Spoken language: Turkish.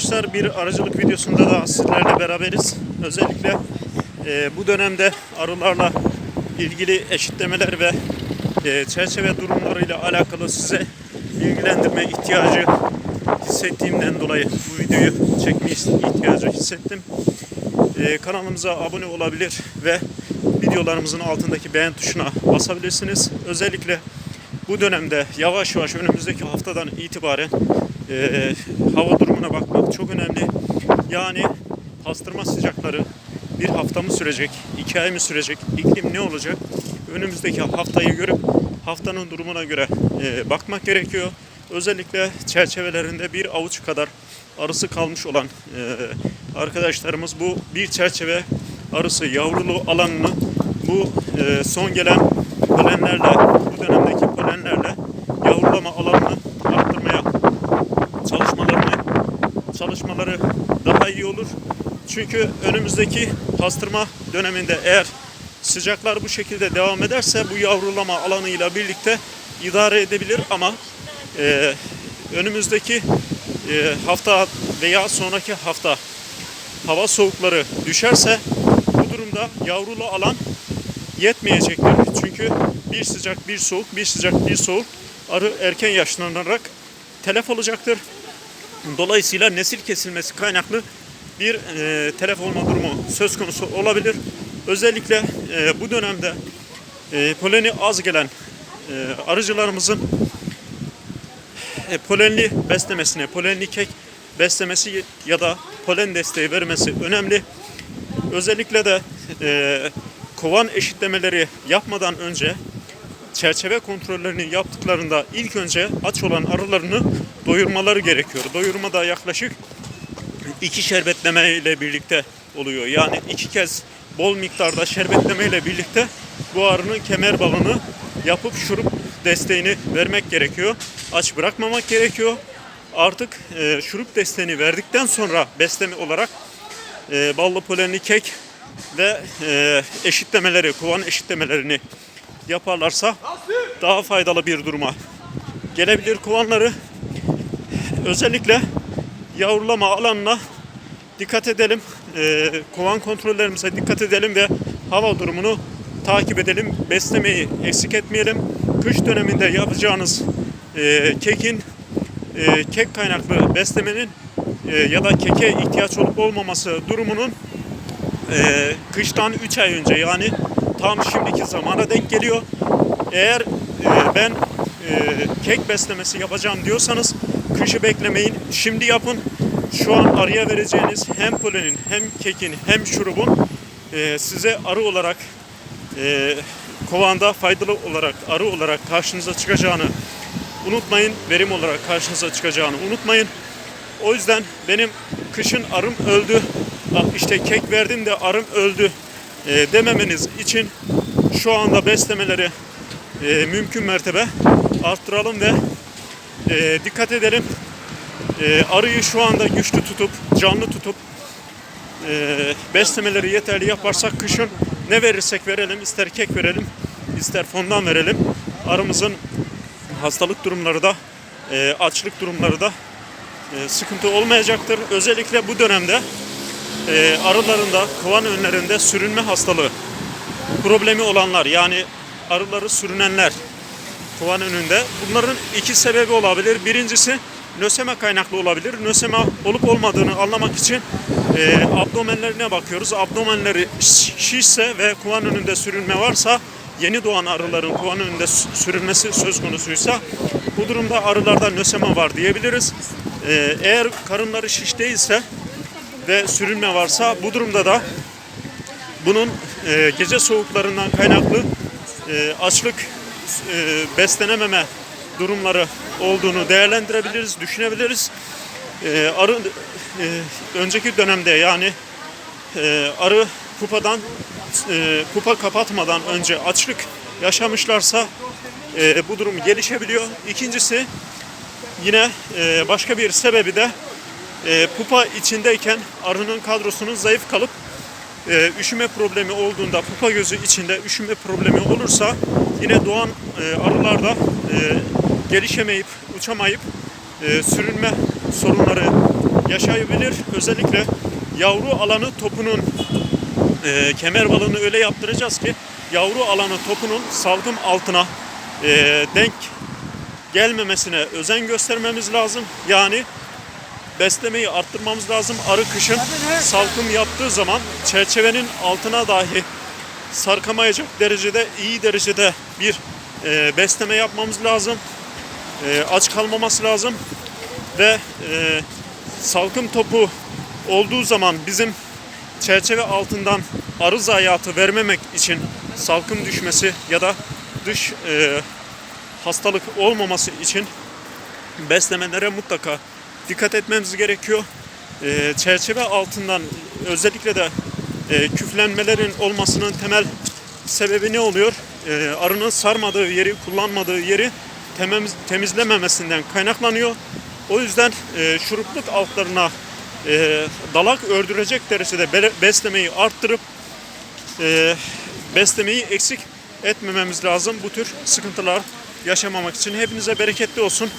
arkadaşlar bir aracılık videosunda da sizlerle beraberiz. Özellikle e, bu dönemde arılarla ilgili eşitlemeler ve e, çerçeve durumlarıyla alakalı size bilgilendirme ihtiyacı hissettiğimden dolayı bu videoyu çekme ihtiyacı hissettim. E, kanalımıza abone olabilir ve videolarımızın altındaki beğen tuşuna basabilirsiniz. Özellikle bu dönemde yavaş yavaş önümüzdeki haftadan itibaren e, hava durumuna bakmak çok önemli. Yani pastırma sıcakları bir hafta mı sürecek, iki ay mı sürecek, iklim ne olacak? Önümüzdeki haftayı görüp haftanın durumuna göre e, bakmak gerekiyor. Özellikle çerçevelerinde bir avuç kadar arısı kalmış olan e, arkadaşlarımız bu bir çerçeve arısı yavrulu alanını bu e, son gelen polenlerle, bu dönemdeki polenlerle yavrulama alanını çalışmaları daha iyi olur. Çünkü önümüzdeki pastırma döneminde eğer sıcaklar bu şekilde devam ederse bu yavrulama alanıyla birlikte idare edebilir ama e, önümüzdeki e, hafta veya sonraki hafta hava soğukları düşerse bu durumda yavrulu alan yetmeyecektir. Çünkü bir sıcak bir soğuk, bir sıcak bir soğuk arı erken yaşlanarak telef olacaktır. Dolayısıyla nesil kesilmesi kaynaklı bir e, telef olma durumu söz konusu olabilir. Özellikle e, bu dönemde e, poleni az gelen e, arıcılarımızın e, polenli beslemesine, polenli kek beslemesi ya da polen desteği vermesi önemli. Özellikle de e, kovan eşitlemeleri yapmadan önce çerçeve kontrollerini yaptıklarında ilk önce aç olan arılarını doyurmaları gerekiyor. Doyurma da yaklaşık iki şerbetleme ile birlikte oluyor. Yani iki kez bol miktarda şerbetleme ile birlikte bu arının kemer balını yapıp şurup desteğini vermek gerekiyor. Aç bırakmamak gerekiyor. Artık e, şurup desteğini verdikten sonra besleme olarak e, ballı polenli kek ve e, eşitlemeleri, kovan eşitlemelerini yaparlarsa daha faydalı bir duruma gelebilir kovanları. Özellikle yavrulama alanına dikkat edelim. E, kovan kontrollerimize dikkat edelim ve hava durumunu takip edelim. Beslemeyi eksik etmeyelim. Kış döneminde yapacağınız e, kekin e, kek kaynaklı beslemenin e, ya da keke ihtiyaç olup olmaması durumunun kıştan 3 ay önce yani tam şimdiki zamana denk geliyor. Eğer e, ben e, kek beslemesi yapacağım diyorsanız kışı beklemeyin. Şimdi yapın. Şu an arıya vereceğiniz hem polenin hem kekin hem şurubun e, size arı olarak e, kovanda faydalı olarak arı olarak karşınıza çıkacağını unutmayın. Verim olarak karşınıza çıkacağını unutmayın. O yüzden benim kışın arım öldü. Ah işte kek verdim de arım öldü e, dememeniz için şu anda beslemeleri e, mümkün mertebe arttıralım ve e, dikkat edelim. E, arıyı şu anda güçlü tutup, canlı tutup e, beslemeleri yeterli yaparsak kışın ne verirsek verelim, ister kek verelim, ister fondan verelim. Arımızın hastalık durumları da, e, açlık durumları da e, sıkıntı olmayacaktır. Özellikle bu dönemde e, arılarında, kovan önlerinde sürünme hastalığı problemi olanlar yani arıları sürünenler kovan önünde. Bunların iki sebebi olabilir. Birincisi nöseme kaynaklı olabilir. Nöseme olup olmadığını anlamak için e, abdomenlerine bakıyoruz. Abdomenleri şişse ve kovan önünde sürünme varsa yeni doğan arıların kovan önünde sürünmesi söz konusuysa bu durumda arılarda nöseme var diyebiliriz. E, eğer karınları şiş değilse ve sürünme varsa bu durumda da bunun e, gece soğuklarından kaynaklı e, açlık e, beslenememe durumları olduğunu değerlendirebiliriz, düşünebiliriz. E, arı e, önceki dönemde yani e, arı pupadan e, pupa kapatmadan önce açlık yaşamışlarsa e, bu durum gelişebiliyor. İkincisi yine e, başka bir sebebi de e, pupa içindeyken arının kadrosunun zayıf kalıp e, üşüme problemi olduğunda pupa gözü içinde üşüme problemi olursa yine doğan e, arılarda e, gelişemeyip uçamayıp e, sürünme sorunları yaşayabilir. Özellikle yavru alanı topunun e, kemer balığını öyle yaptıracağız ki yavru alanı topunun salgım altına e, denk gelmemesine özen göstermemiz lazım. Yani beslemeyi arttırmamız lazım. Arı kışın salkım yaptığı zaman çerçevenin altına dahi sarkamayacak derecede iyi derecede bir e, besleme yapmamız lazım. E, aç kalmaması lazım ve e, salkım topu olduğu zaman bizim çerçeve altından arı zayiatı vermemek için salkım düşmesi ya da dış e, hastalık olmaması için beslemelere mutlaka dikkat etmemiz gerekiyor. E, çerçeve altından özellikle de e, küflenmelerin olmasının temel sebebi ne oluyor? E, arının sarmadığı yeri, kullanmadığı yeri temiz, temizlememesinden kaynaklanıyor. O yüzden e, şurupluk altlarına e, dalak ördürecek derecede be- beslemeyi arttırıp e, beslemeyi eksik etmememiz lazım bu tür sıkıntılar yaşamamak için. Hepinize bereketli olsun.